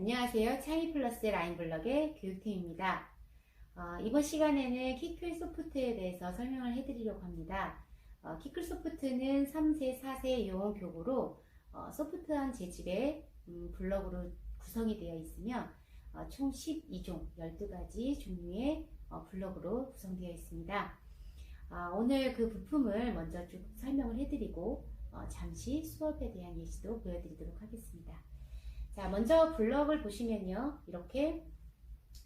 안녕하세요. 차이플러스 라인블럭의 교육팀입니다. 어, 이번 시간에는 키클 소프트에 대해서 설명을 해드리려고 합니다. 어, 키클 소프트는 3세, 4세용 교구로 어, 소프트한 재질의 음, 블럭으로 구성이 되어 있으며 어, 총 12종, 12가지 종류의 어, 블럭으로 구성되어 있습니다. 아, 오늘 그 부품을 먼저 쭉 설명을 해드리고 어, 잠시 수업에 대한 예시도 보여드리도록 하겠습니다. 자, 먼저 블럭을 보시면요. 이렇게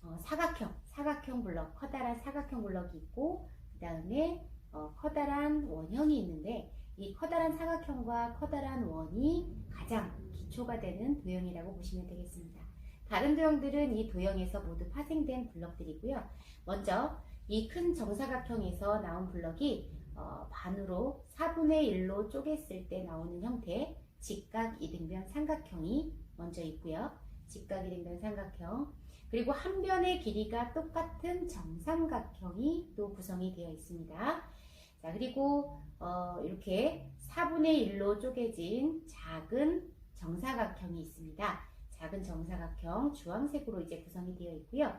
어, 사각형, 사각형 블럭, 커다란 사각형 블럭이 있고 그 다음에 어, 커다란 원형이 있는데 이 커다란 사각형과 커다란 원이 가장 기초가 되는 도형이라고 보시면 되겠습니다. 다른 도형들은 이 도형에서 모두 파생된 블럭들이고요. 먼저 이 큰 정사각형에서 나온 블럭이 어, 반으로 4분의 1로 쪼갰을 때 나오는 형태 직각, 이등변, 삼각형이 먼저 있고요. 직각, 이 등변, 삼각형 그리고 한 변의 길이가 똑같은 정삼각형이 또 구성이 되어 있습니다. 자 그리고 어, 이렇게 4분의 1로 쪼개진 작은 정사각형이 있습니다. 작은 정사각형 주황색으로 이제 구성이 되어 있고요.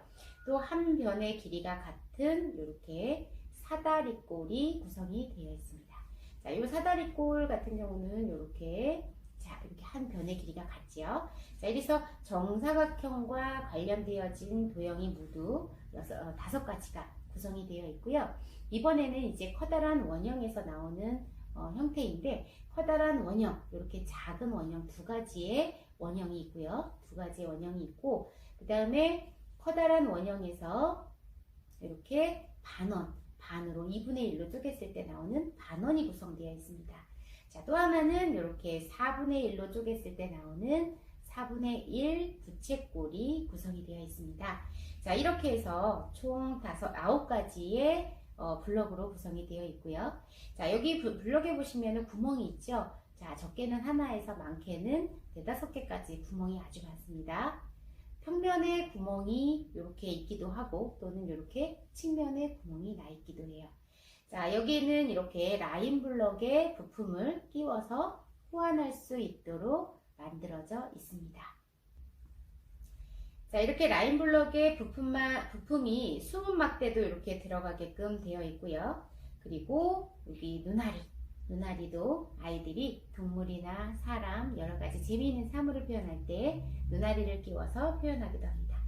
또 한 변의 길이가 같은 이렇게 사다리꼴이 구성이 되어 있습니다. 자, 이 사다리꼴 같은 경우는 이렇게 변의 길이가 같지요. 자, 이래서 정사각형과 관련되어진 도형이 모두 여섯, 어, 다섯 가지가 구성이 되어 있고요. 이번에는 이제 커다란 원형에서 나오는 어, 형태인데 커다란 원형, 이렇게 작은 원형 두 가지의 원형이 있고요. 두 가지의 원형이 있고 그 다음에 커다란 원형에서 이렇게 반원, 반으로 2분의 1로 쪼갰을 때 나오는 반원이 구성되어 있습니다. 자, 또 하나는 이렇게 4분의 1로 쪼갰을 때 나오는 4분의 1 부채꼴이 구성이 되어 있습니다. 자, 이렇게 해서 총 다섯, 아홉 가지의 어, 블럭으로 구성이 되어 있고요. 자, 여기 부- 블럭에 보시면 구멍이 있죠? 자, 적게는 하나에서 많게는 네다섯 개까지 구멍이 아주 많습니다. 평면에 구멍이 이렇게 있기도 하고 또는 이렇게 측면에 구멍이 나 있기도 해요. 자, 여기는 이렇게 라인 블럭에 부품을 끼워서 호환할 수 있도록 만들어져 있습니다. 자, 이렇게 라인 블럭에 부품만, 부품이 수분 막대도 이렇게 들어가게끔 되어 있고요. 그리고 여기 눈아리, 눈아리도 아이들이 동물이나 사람, 여러 가지 재미있는 사물을 표현할 때 눈아리를 끼워서 표현하기도 합니다.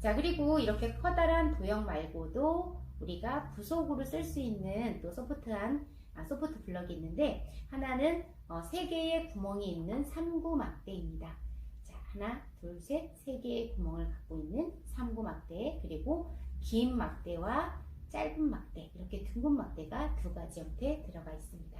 자, 그리고 이렇게 커다란 도형 말고도 우리가 부속으로 쓸 수 있는 또 소프트한 아, 소프트 블럭이 있는데 하나는 어, 세 개의 구멍이 있는 삼구 막대입니다. 자, 하나, 둘, 셋, 세 개의 구멍을 갖고 있는 삼구 막대 그리고 긴 막대와 짧은 막대 이렇게 둥근 막대가 두 가지 형태 들어가 있습니다.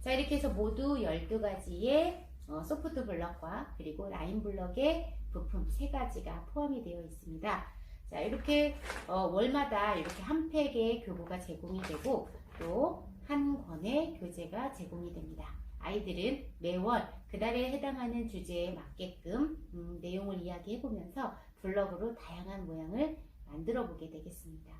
자, 이렇게 해서 모두 12가지의 어, 소프트 블럭과 그리고 라인 블럭의 부품 세 가지가 포함이 되어 있습니다. 자, 이렇게 어, 월마다 이렇게 한 팩의 교구가 제공이 되고 또 한 권의 교재가 제공이 됩니다. 아이들은 매월 그달에 해당하는 주제에 맞게끔 음, 내용을 이야기해 보면서 블럭으로 다양한 모양을 만들어 보게 되겠습니다.